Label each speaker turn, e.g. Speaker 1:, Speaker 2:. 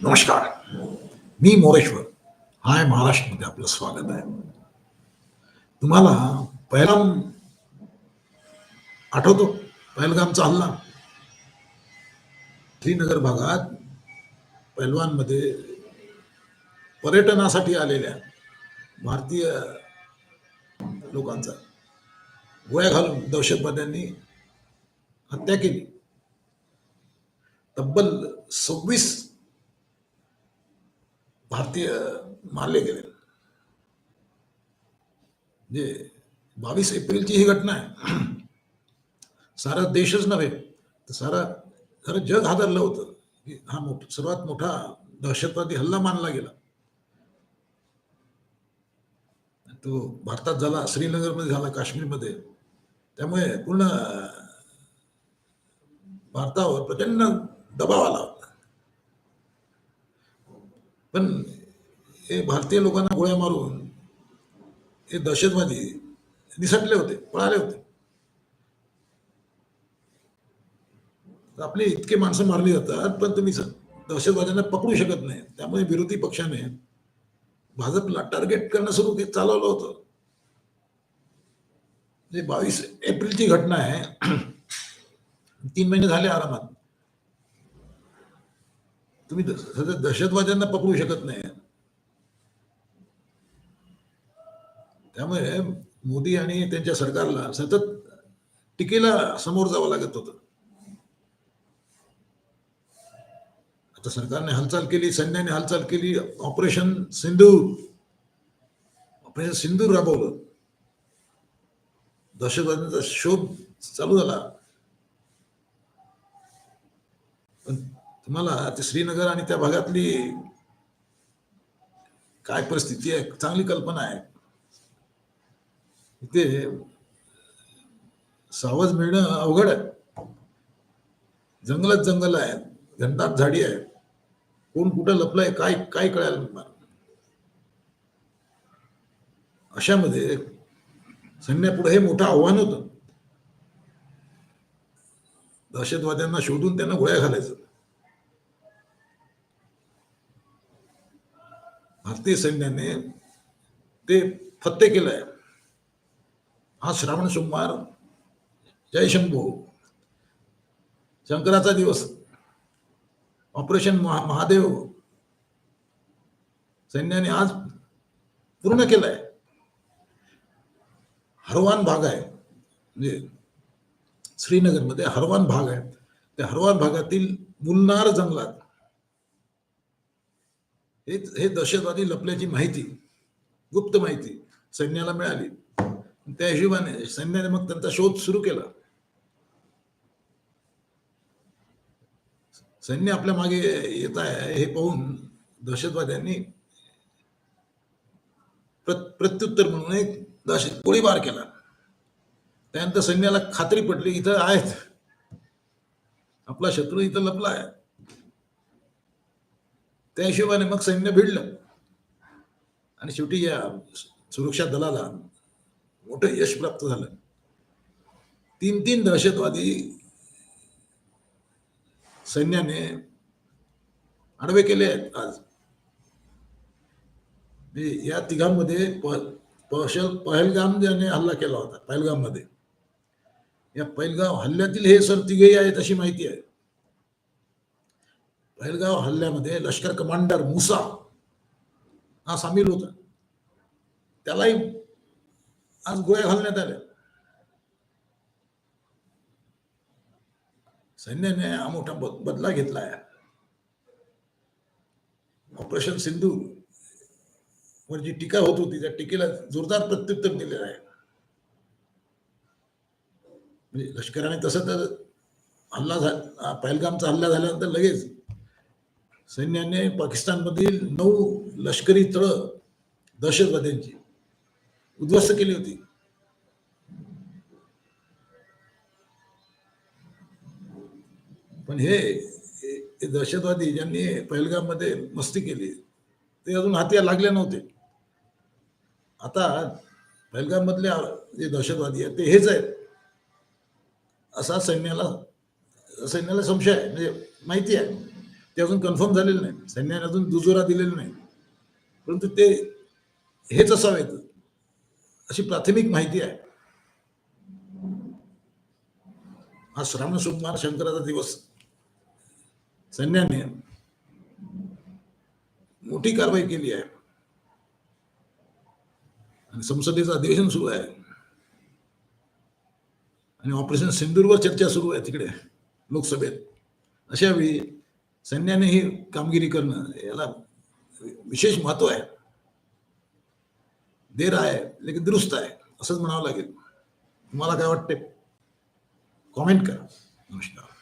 Speaker 1: नमस्कार. मी मोरेश्वर. हाय महाराष्ट्रामध्ये आपलं स्वागत आहे. तुम्हाला पहिलाम आठवतो? पहलगामचा हल्ला. श्रीनगर भागात पैलवानमध्ये पर्यटनासाठी आलेल्या भारतीय लोकांचा गोळ्या घालून दहशतवाद्यांनी हत्या केली. तब्बल सव्वीस भारतीय मारले गेले. म्हणजे बावीस एप्रिलची ही घटना आहे. सारा देशच नव्हे तर सारा खरं जग हादरलं होतं की हा मोठ सर्वात मोठा दहशतवादी हल्ला मानला गेला. तो भारतात झाला श्रीनगरमध्ये झाला काश्मीरमध्ये. त्यामुळे पूर्ण भारतावर प्रचंड दबाव आला होता. पण हे भारतीय लोकांना गोळ्या मारून हे दहशतवादी निसटले होते पळाले होते. आपले इतके माणसं मारली जातात पण तुम्ही दहशतवाद्यांना पकडू शकत नाही. त्यामुळे विरोधी पक्षाने भाजपला टार्गेट करणं सुरू चालवलं होतं. जे बावीस एप्रिलची घटना आहे तीन महिने झाले आरामात. तुम्ही सध्या दहशतवाद्यांना पकडू शकत नाही. त्यामुळे मोदी आणि त्यांच्या सरकारला सतत टीकेला समोर जावं लागत होतं. आता सरकारने हालचाल केली सैन्याने हालचाल केली ऑपरेशन सिंदूर ऑपरेशन सिंदूर राबवलं. दहशतवाद्यांचा शोध चालू झाला. पण तुम्हाला ते श्रीनगर आणि त्या भागातली काय परिस्थिती आहे? चांगली कल्पना आहे. इथे सावज मिळणं अवघड आहे. जंगलात जंगल आहे. घनदाट झाडी आहे. कोण कुठं लपलंय काय काय कळायला नाही. अशामध्ये सैन्यापुढे हे मोठं आव्हान होतं. दहशतवाद्यांना शोधून त्यांना गोळ्या घालायचं. भारतीय सैन्याने ते फत्ते केलंय. हा श्रावण सोमवार जयशंभू शंकराचा दिवस. ऑपरेशन महा महादेव. सैन्याने आज पूर्ण केलंय. हरवान भाग आहे. म्हणजे श्रीनगरमध्ये हरवान भाग आहे. त्या हरवान भागातील मुलनार जंगलात हे हे दहशतवादी लपल्याची माहिती गुप्त माहिती सैन्याला मिळाली. त्या हिशोबाने सैन्याने मग त्यांचा शोध सुरू केला. सैन्य आपल्या मागे येत आहे हे पाहून दहशतवाद्यांनी प्रत्युत्तर म्हणून एक दहशत गोळीबार केला. त्यानंतर सैन्याला खात्री पटली इथं आहेत. आपला शत्रू इथं लपला आहे त्या हिशोबाने मग सैन्य भिडलं. आणि शेवटी या सुरक्षा दलाला मोठं यश प्राप्त झालं. तीन तीन दहशतवादी सैन्याने आडवे केले आहेत आज. या तिघांमध्ये प- पहलगाम ज्याने हल्ला केला होता पहलगाममध्ये या पहलगाव हल्ल्यातील हे सर तिघेही आहेत अशी माहिती आहे. पहिलगाव हल्ल्यामध्ये लष्कर कमांडर मुसा हा सामील होता. त्यालाही आज गोळ्या घालण्यात आल्या. सैन्याने हा मोठा बदला घेतलाय. ऑपरेशन सिंधू वर जी टीका होत होती त्या टीकेला जोरदार प्रत्युत्तर दिलेलं आहे. म्हणजे लष्कराने तसं तर हल्ला झाला पहलगामचा हल्ला झाल्यानंतर लगेच सैन्याने पाकिस्तानमधील नऊ लष्करी तळं दहशतवाद्यांची उद्ध्वस्त केली होती. पण हे दहशतवादी ज्यांनी पहलगाममध्ये मस्ती केली ते अजून हाती लागले नव्हते. आता पहलगामधले जे दहशतवादी आहेत ते हेच आहेत. असा सैन्याला सैन्याला संशय आहे म्हणजे माहिती आहे. ते अजून कन्फर्म झालेलं नाही. सैन्याने अजून दुजोरा दिलेला नाही. परंतु ते हेच असावेत अशी प्राथमिक माहिती आहे. हा श्रावण सुकुमार शंकराचा दिवस. सैन्याने मोठी कारवाई केली आहे. आणि संसदेचं अधिवेशन सुरू आहे. आणि ऑपरेशन सिंधूरवर चर्चा सुरू आहे तिकडे लोकसभेत. अशा वेळी सैन्याने ही कामगिरी करणं याला विशेष महत्त्व आहे. देर आहे लेकिन दुरुस्त आहे असंच म्हणावं लागेल. तुम्हाला काय वाटते कॉमेंट करा. नमस्कार.